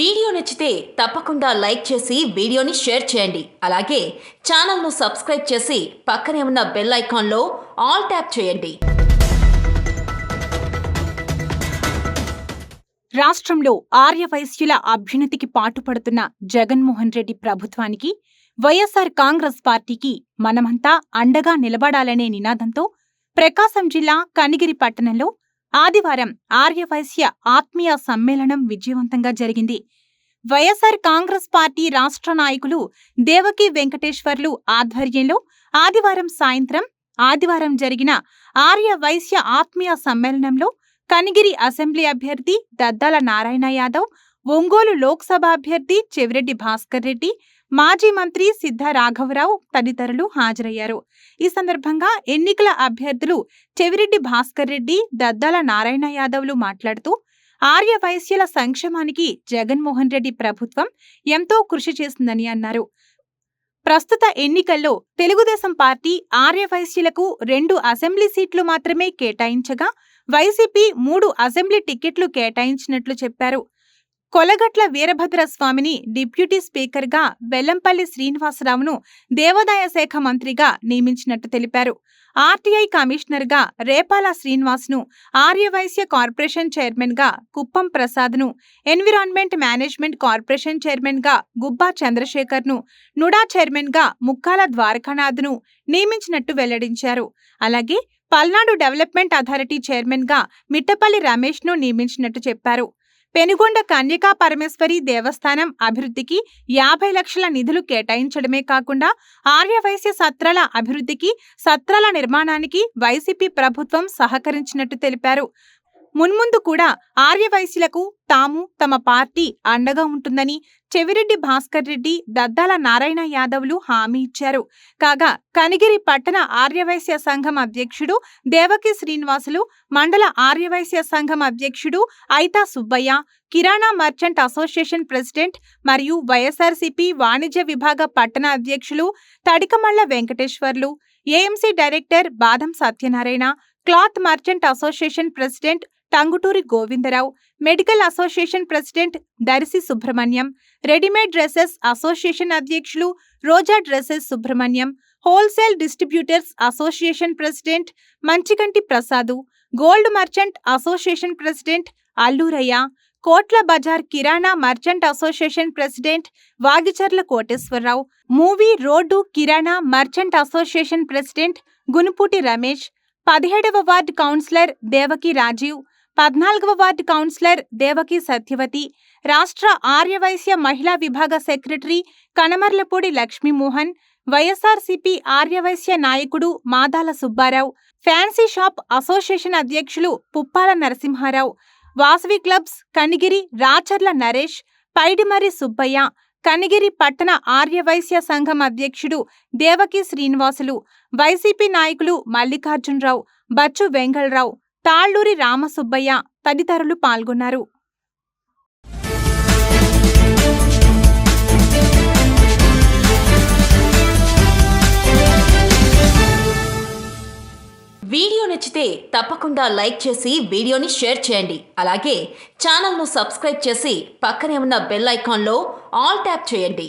Video నచ్చితే తప్పకుండా like చేసి వీడియోని షేర్ చేయండి. అలాగే ఛానల్ను సబ్స్క్రైబ్ చేసి పక్కనే ఉన్న బెల్ ఐకాన్లో ఆల్ ట్యాప్ చేయండి. రాష్ట్రంలో ఆర్యవైశ్యుల అభ్యున్నతికి పాటుపడుతున్న జగన్మోహన్ రెడ్డి ప్రభుత్వానికి వైఎస్సార్ కాంగ్రెస్ పార్టీకి మనమంతా అండగా నిలబడాలనే నినాదంతో ప్రకాశం జిల్లా కనిగిరి పట్టణంలో ఆదివారం ఆర్యవైశ్య ఆత్మీయ సమ్మేళనం విజయవంతంగా జరిగింది. వైఎస్సార్ కాంగ్రెస్ పార్టీ రాష్ట్ర నాయకులు దేవకి వెంకటేశ్వర్లు ఆధ్వర్యంలో ఆదివారం సాయంత్రం ఆదివారం జరిగిన ఆర్య వైశ్య ఆత్మీయ సమ్మేళనంలో కనిగిరి అసెంబ్లీ అభ్యర్థి దద్దాల నారాయణ యాదవ్ ఒంగోలు లోక్సభ అభ్యర్థి చెవిరెడ్డి భాస్కర్ రెడ్డి మాజీ మంత్రి సిద్ధ రాఘవరావు తదితరులు హాజరయ్యారు. ఈ సందర్భంగా ఎన్నికల అభ్యర్థులు చెవిరెడ్డి భాస్కర్ రెడ్డి దద్దాల నారాయణ యాదవ్లు మాట్లాడుతూ ఆర్యవైశ్యుల సంక్షేమానికి జగన్మోహన్ రెడ్డి ప్రభుత్వం ఎంతో కృషి చేసిందని అన్నారు. ప్రస్తుత ఎన్నికల్లో తెలుగుదేశం పార్టీ ఆర్యవైశ్యులకు రెండు అసెంబ్లీ సీట్లు మాత్రమే కేటాయించగా వైసీపీ మూడు అసెంబ్లీ టికెట్లు కేటాయించినట్లు చెప్పారు. కొలగట్ల వీరభద్రస్వామిని డిప్యూటీ స్పీకర్గా వెల్లంపల్లి శ్రీనివాసరావును దేవాదాయ శాఖ మంత్రిగా నియమించినట్టు తెలిపారు. ఆర్టీఐ కమిషనర్గా రేపాల శ్రీనివాస్ను ఆర్యవైశ్య కార్పొరేషన్ చైర్మన్గా కుప్పం ప్రసాద్ను ఎన్విరాన్మెంట్ మేనేజ్మెంట్ కార్పొరేషన్ చైర్మన్గా గుబ్బా చంద్రశేఖర్ను నుడా చైర్మన్గా ముక్కాల ద్వారకానాథ్ను నియమించినట్టు వెల్లడించారు. అలాగే పల్నాడు డెవలప్మెంట్ అథారిటీ చైర్మన్గా మిట్టపల్లి రమేష్ను నియమించినట్టు చెప్పారు. పెనుగొండ కన్యకా పరమేశ్వరి దేవస్థానం అభివృద్ధికి యాభై లక్షల నిధులు కేటాయించడమే కాకుండా ఆర్యవైశ్య సత్రాల అభివృద్ధికి సత్రాల నిర్మాణానికి వైసీపీ ప్రభుత్వం సహకరించినట్టు తెలిపారు. మున్ముందు కూడా ఆర్యవైశ్యులకు తాము తమ పార్టీ అండగా ఉంటుందని చెవిరెడ్డి భాస్కర్ రెడ్డి దద్దాల నారాయణ యాదవ్లు హామీ ఇచ్చారు. కాగా కనిగిరి పట్టణ ఆర్యవైశ్య సంఘం అధ్యక్షుడు దేవకి శ్రీనివాసులు మండల ఆర్యవైశ్య సంఘం అధ్యక్షుడు Aitha Subbaiah kirana merchant association president మరియు వైఎస్ఆర్సీపీ వాణిజ్య విభాగ పట్టణ అధ్యక్షులు తడికమళ్ళ Venkateswarlu AMC director Badam Satyanarayana cloth merchant association president Tanguturi Govindarao medical association president Darisi Subrahmanyam readymade dresses association అధ్యక్షులు Roja dresses Subrahmanyam wholesale distributors association president Manchikanti Prasad gold merchant association president Alluraiah Kotla Bazar kirana merchant association president Vagicharla Koteswararao movie road kirana merchant association president Gunuputi Ramesh పదిహేడవ ward councillor Devaki Rajiv పద్నాలుగవ ward councillor Devaki Satyavathi రాష్ట్ర ఆర్యవైశ్య మహిళా విభాగ secretary Kanamarlapudi Lakshmimohan YSRCP Aryavysya నాయకుడు Madala Subbarao fancy shop association అధ్యక్షులు Puppala Narasimharao Vasavi clubs Kanigiri Racharla Naresh Paidimari Subbaiah Kanigiri పట్టణ ఆర్యవైశ్య సంఘం అధ్యక్షుడు దేవకి శ్రీనివాసులు వైసీపీ నాయకులు మల్లికార్జునరావు బచ్చు వెంగళరావు తాళ్ళూరి రామసుబ్బయ్య తదితరులు పాల్గొన్నారు. వీడియో నచ్చితే తప్పకుండా లైక్ చేసి వీడియోని షేర్ చేయండి. అలాగే ఛానల్ను సబ్స్క్రైబ్ చేసి పక్కనే ఉన్న బెల్ ఐకాన్లో ఆల్ ట్యాప్ చేయండి.